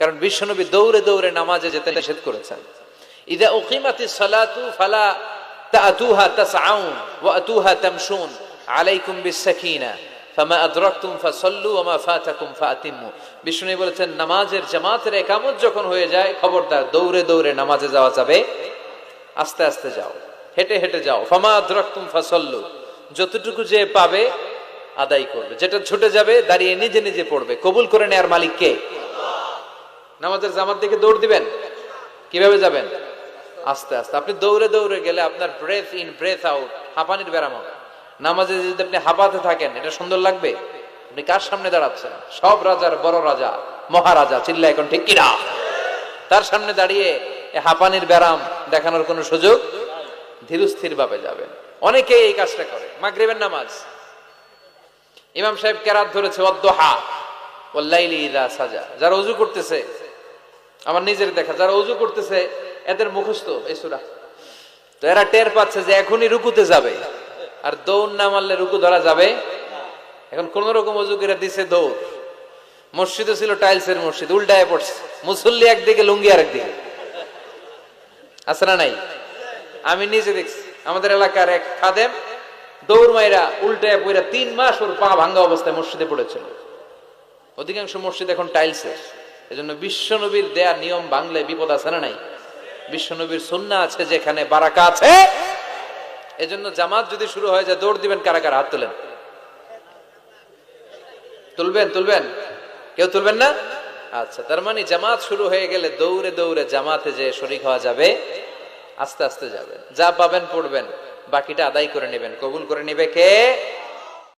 কারণ বিশ্বনবী দৌড়ে দৌড়ে নামাজে যেতে নিষেধ করেছেন। ইদা উকিমাতি সালাতু ফালা তাতুহা তাসআউন ওয়া আতুহা তামশুন আলাইকুম বিসাকিনা ফামা আদরাকতুম ফাসাল্লু ওয়া মা ফাতাকুম বিষ্ণু বলেছেন, নামাজের জামাতের একামত যখন হয়ে যায়, খবরদার, দৌড়ে দৌড়ে নামাজে যাওয়া যাবে, আস্তে আস্তে যাও, হেঁটে হেঁটে যাও, ফামা আদরাকতুম ফাসাল্লু, যতটুকু যে পাবে, আদায় করবে। যেটা ছুটে যাবে, দাঁড়িয়ে নিজে নিজে পড়বে। কবুল করে নেয়ার মালিক কে? নামাজের জামাত দিকে দৌড় দিবেন? কীভাবে যাবেন? আস্তে আস্তে। আপনি দৌড়ে দৌড়ে গেলে আপনার ব্রেথ ইন ব্রেথ আউট হাঁপানির ব্যারাম হবে। নামাজে যদি আপনি হাঁপাতে থাকেন, এটা সুন্দর লাগবে? আপনি কার সামনে দাঁড়াচ্ছেন? সব রাজার বড় রাজা, মহারাজা চিল্লা এখন ঠিক কিনা? তার সামনে দাঁড়িয়ে হাঁপানির ব্যারাম দেখানোর কোনো সুযোগ ধীরস্থির ভাবে যাবেন। অনেকে এই কাজটা করে। মাগরিবের নামাজ। ইমাম সাহেব কেরাত ধরেছে অদ্দোহা ওল্লাইলি ইদা সাজা। যারা উজু করতেছে আমার নিজের দেখা, যারা উজু করতেছে, এদের মুখস্থ এই সূরা। তো এরা টের পাচ্ছে যে এখনই রুকুতে যাবে। আর দৌড় না মারলে রুকু ধরা যাবে? এখন কোন রকম উজু করে দিছে দৌড়। মসজিদও ছিল টাইলসের মসজিদ, উল্টায় পড়ছে। মুসল্লি একদিকে, লুঙ্গি আর একদিকে আছে না নাই? আমি নিজে দেখছি। আমাদের এলাকার এক খাদেম দৌড় মাইরা উল্টায় পইরা তিন মাস ওর পা ভাঙ্গা অবস্থায় মসজিদে পড়েছিল। অধিকাংশ মসজিদ এখন টাইলসের। এজন্য বিশ্বনবীর দেয়া নিয়ম বাংলে বিপদ আছে না নাই? বিশ্বনবীর সুন্না আছে যেখানে বারাকা আছে। এজন্য জামাত যদি শুরু হয়ে যায়, দৌড় দিবেন কারা কারা? হাত তোলেন। তুলবেন তুলবেন? কেউ তুলবেন না? আচ্ছা তার মানে জামাত শুরু হয়ে গেলে দৌড়ে দৌড়ে জামাতে যে শরিক হওয়া যাবে, আস্তে আস্তে যাবেন। যা পাবেন পড়বেন, বাকিটা আদায় করে নেবেন। কবুল করে নেবে কে?